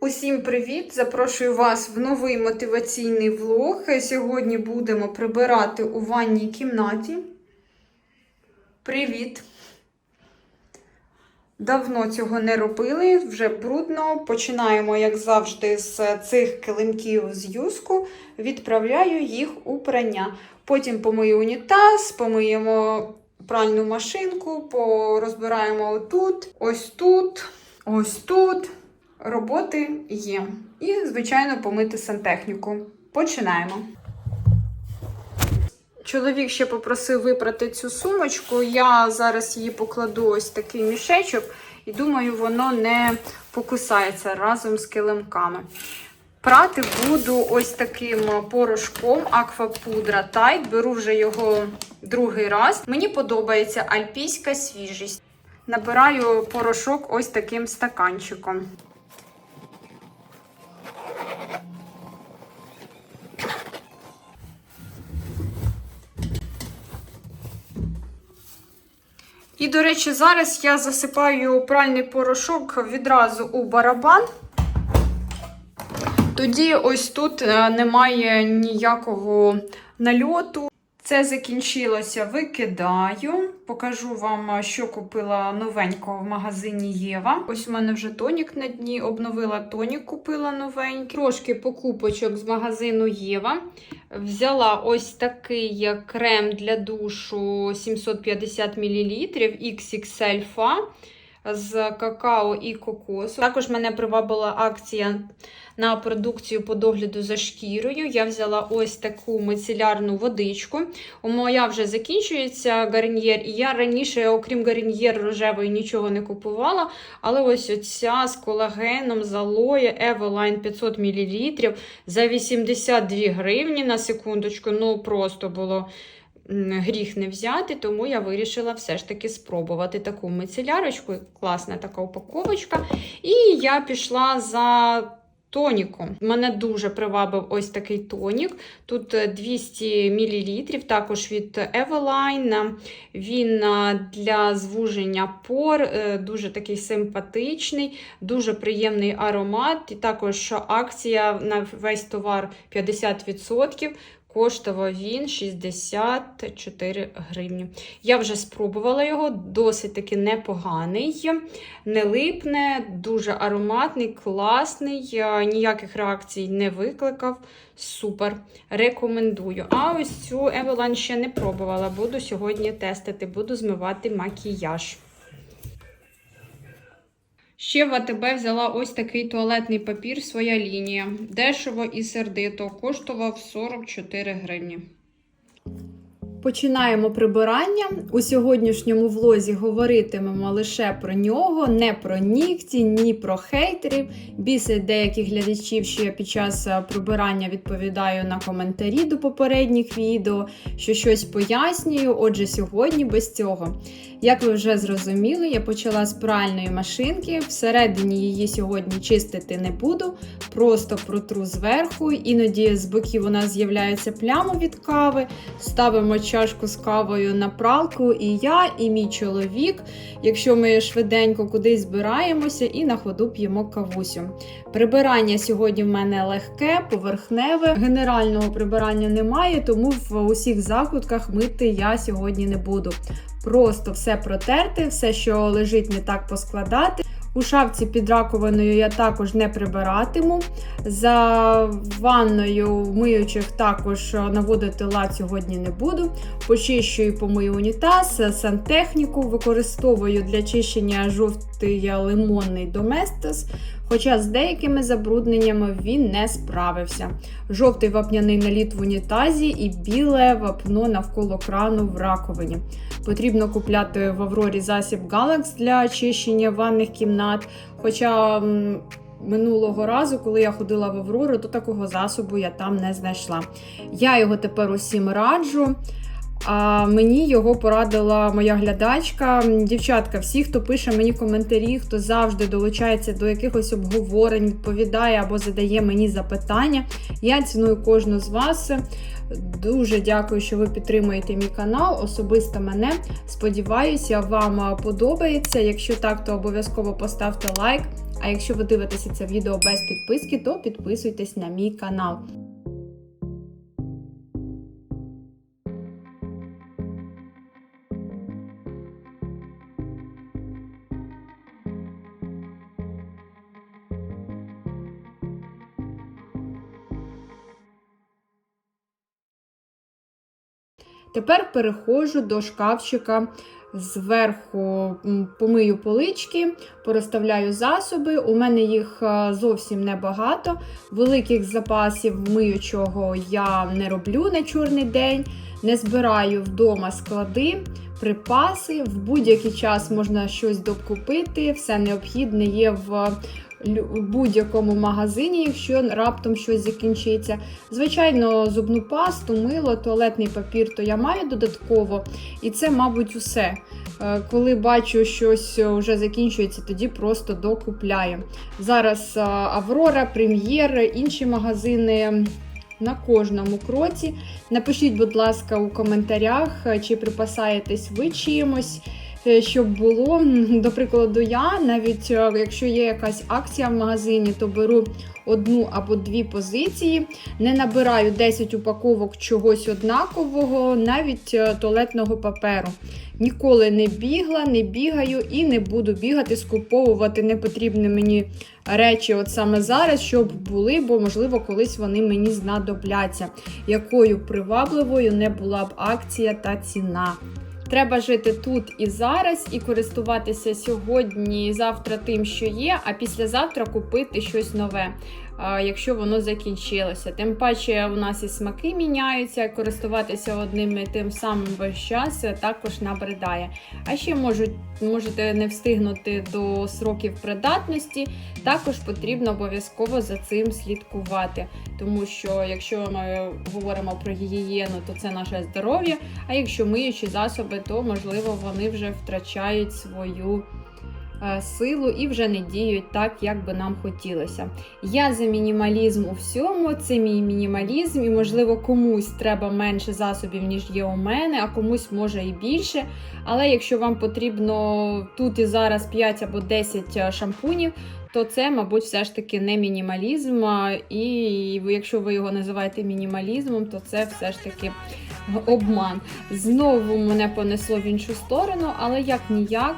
Усім привіт! Запрошую вас в новий мотиваційний влог. Сьогодні будемо прибирати у ванній кімнаті. Привіт! Давно цього не робили, вже брудно. Починаємо, як завжди, з цих килимків з юску. Відправляю їх у прання. Потім помию унітаз, помиємо пральну машинку, порозбираємо отут, ось тут, ось тут. Роботи є. І, звичайно, помити сантехніку. Починаємо. Чоловік ще попросив випрати цю сумочку. Я зараз її покладу ось такий мішечок, і думаю, воно не покусається разом з килимками. Прати буду ось таким порошком Аквапудра Тайт. Беру вже його другий раз. Мені подобається альпійська свіжість. Набираю порошок ось таким стаканчиком. І, до речі, зараз я засипаю пральний порошок відразу у барабан. Тоді ось тут е, немає ніякого нальоту. Це закінчилося, викидаю. Покажу вам, що купила новенького в магазині Єва. Ось у мене вже тонік на дні. Обновила тонік, купила новенький. Трошки покупочок з магазину Єва. Взяла ось такий крем для душу 750 мл XXL FA з какао і кокосу. Також мене привабила акція на продукцію по догляду за шкірою. Я взяла ось таку мицелярну водичку. У моя вже закінчується гарнір, і я раніше, окрім гарнір рожевої, нічого не купувала. Але ось оця з колагеном з алоє Eveline 500 мл за 82 гривні на секундочку. Ну, просто було гріх не взяти, тому я вирішила все ж таки спробувати таку мицелярочку. Класна така упаковочка. І я пішла за. Тоніком. Мене дуже привабив ось такий тонік. Тут 200 мл, також від Eveline. Він для звуження пор, дуже такий симпатичний, дуже приємний аромат. І також акція на весь товар 50%. Коштував він 64 гривні. Я вже спробувала його, досить таки непоганий, не липне, дуже ароматний, класний, ніяких реакцій не викликав. Супер. Рекомендую. А ось цю Eveline ще не пробувала. Буду сьогодні тестити, буду змивати макіяж. Ще в АТБ взяла ось такий туалетний папір, своя лінія. Дешево і сердито. Коштував 44 гривні. Починаємо прибирання. У сьогоднішньому влозі говоритимемо лише про нього, не про нігті, ні про хейтерів. Бісить деяких глядачів, що я під час прибирання відповідаю на коментарі до попередніх відео, що щось пояснюю. Отже, сьогодні без цього. Як ви вже зрозуміли, я почала з пральної машинки. Всередині її сьогодні чистити не буду, просто протру зверху. Іноді з боків у нас з'являються плями від кави. Ставимо чашку з кавою на пралку, і я, і мій чоловік, якщо ми швиденько кудись збираємося і на ходу п'ємо кавусю. Прибирання сьогодні в мене легке, поверхневе. Генерального прибирання немає, тому в усіх закутках мити я сьогодні не буду. Просто все протерти, все, що лежить, не так поскладати. У шафці під раковиною я також не прибиратиму. За ванною миючих також наводити лад сьогодні не буду. Почищую помию унітаз, сантехніку, використовую для чищення жовтий лимонний доместос. Хоча з деякими забрудненнями він не справився. Жовтий вапняний наліт в унітазі і біле вапно навколо крану в раковині. Потрібно купляти в Аврорі засіб Galax для очищення ванних кімнат. Хоча минулого разу, коли я ходила в Аврору, то такого засобу я там не знайшла. Я його тепер усім раджу. А мені його порадила моя глядачка. Дівчатка, всі, хто пише мені коментарі, хто завжди долучається до якихось обговорень, відповідає або задає мені запитання. Я ціную кожну з вас. Дуже дякую, що ви підтримуєте мій канал, особисто мене. Сподіваюся, вам подобається. Якщо так, то обов'язково поставте лайк. А якщо ви дивитеся це відео без підписки, то підписуйтесь на мій канал. Тепер переходжу до шкафчика. Зверху помию полички, порозставляю засоби. У мене їх е, зовсім небагато. Великих запасів миючого я не роблю на чорний день, не збираю вдома склади, припаси. В будь-який час можна щось докупити, все необхідне є в будь-якому магазині, якщо раптом щось закінчиться. Звичайно, зубну пасту, мило, туалетний папір, то я маю додатково, і це, мабуть, усе. Е, Коли бачу, щось вже закінчується, тоді просто докупляю. Зараз е, Аврора, Прем'єр, інші магазини. На кожному кроці. Напишіть, будь ласка, у коментарях, е, чи припасаєтесь ви чимось, е, щоб було. До прикладу, я навіть е, якщо є якась акція в магазині, то беру одну або дві позиції, не набираю 10 упаковок чогось однакового, навіть е, туалетного паперу. Ніколи не бігла, не бігаю і не буду бігати, скуповувати непотрібні мені речі от саме зараз, щоб були, бо, можливо, колись вони мені знадобляться. Якою привабливою не була б акція та ціна. Треба жити тут і зараз, і користуватися сьогодні і завтра тим, що є, а післязавтра купити щось нове, якщо воно закінчилося. Тим паче у нас і смаки міняються, користуватися одним і тим самим весь час також набридає. А ще можуть, можете не встигнути до сроків придатності, також потрібно обов'язково за цим слідкувати. Тому що якщо ми говоримо про гігієну, то це наше здоров'я. А якщо миючі засоби, то можливо вони вже втрачають свою силу і вже не діють так, як би нам хотілося. Я за мінімалізм у всьому, це мій мінімалізм, і можливо комусь треба менше засобів, ніж є у мене, а комусь може і більше. Але якщо вам потрібно тут і зараз 5 або 10 шампунів, то це, мабуть, все ж таки не мінімалізм. І якщо ви його називаєте мінімалізмом, то це все ж таки обман. Знову мене понесло в іншу сторону, але як ніяк,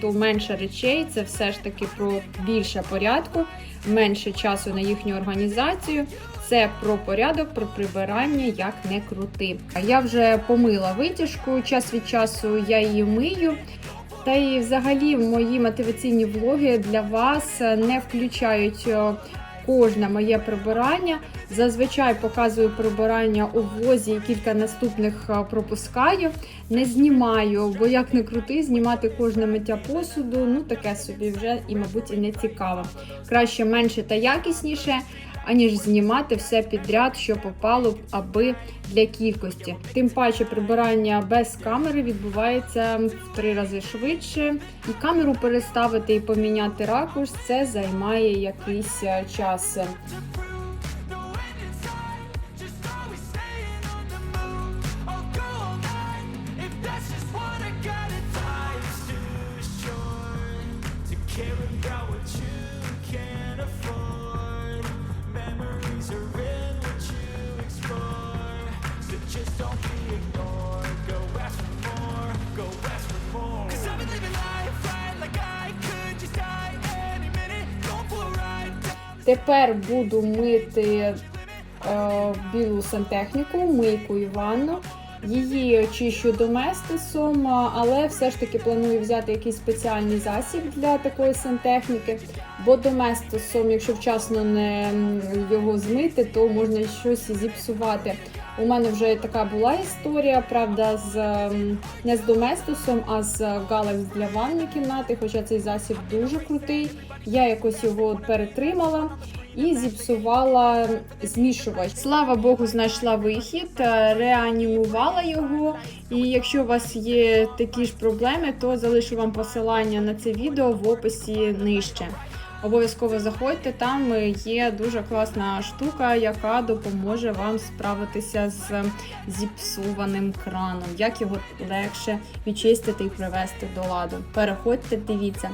то менше речей це все ж таки про більше порядку, менше часу на їхню організацію. Це про порядок, про прибирання, як не крути. Я вже помила витяжку, час від часу я її мию. Та і взагалі мої мотиваційні влоги для вас не включають е, кожне моє прибирання. Зазвичай показую прибирання у влозі і кілька наступних е, пропускаю. Не знімаю, бо як не крути, знімати кожне миття посуду, ну таке собі вже і, мабуть, і не цікаво. Краще менше та якісніше, аніж знімати все підряд, що попало, аби для кількості. Тим паче прибирання без камери відбувається в три рази швидше. І камеру переставити і поміняти ракурс це займає якийсь е, час. Тепер буду мити е, білу сантехніку, мийку і ванну. Її чищу доместисом, але все ж таки планую взяти якийсь спеціальний засіб для такої сантехніки. Бо доместисом, якщо вчасно не його змити, то можна щось зіпсувати. У мене вже така була історія, правда, з ем, не з доместосом, а з галекс для ванної кімнати. Хоча цей засіб дуже крутий. Я якось його перетримала і зіпсувала змішувач. Слава Богу, знайшла вихід, е, реанімувала його. І якщо у вас є такі ж проблеми, то залишу вам посилання на це відео в описі нижче. Обов'язково заходьте, там є дуже класна штука, яка допоможе вам справитися з зіпсуваним краном, як його легше відчистити і привести до ладу. Переходьте, дивіться.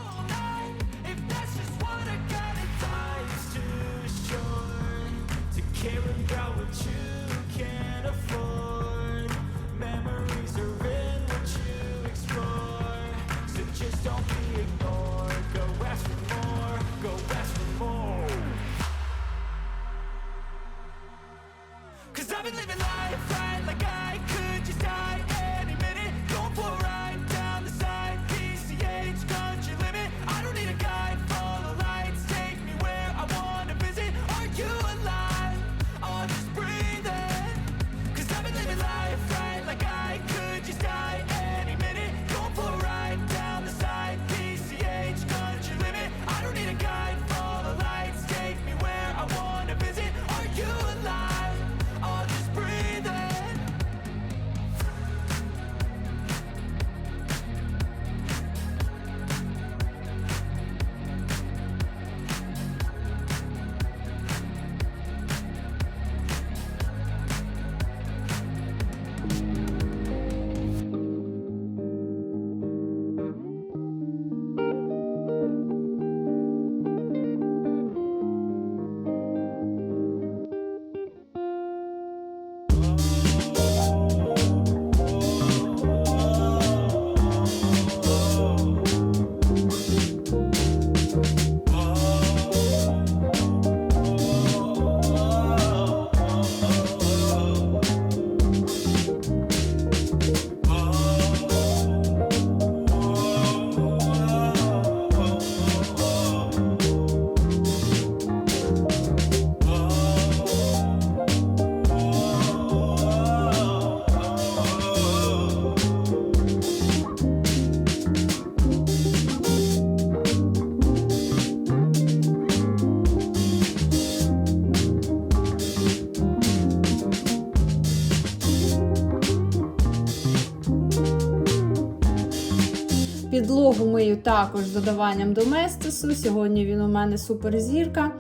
Підлогу мию також з додаванням доместосу. Сьогодні він у мене суперзірка,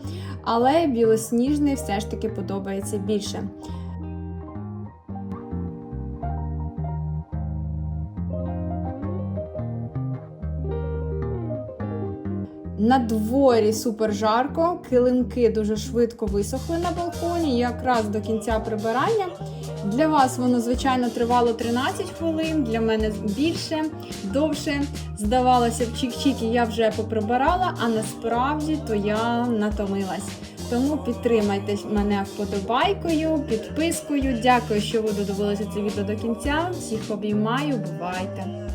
але білосніжний все ж таки подобається більше. На дворі супер жарко, килимки дуже швидко висохли на балконі, якраз до кінця прибирання. Для вас воно, звичайно, тривало 13 хвилин, для мене більше, довше. Здавалося б, чік-чіки я вже поприбирала, а насправді то я натомилась. Тому підтримайте мене вподобайкою, підпискою. Дякую, що ви додивилися це відео до кінця. Всіх обіймаю, бувайте!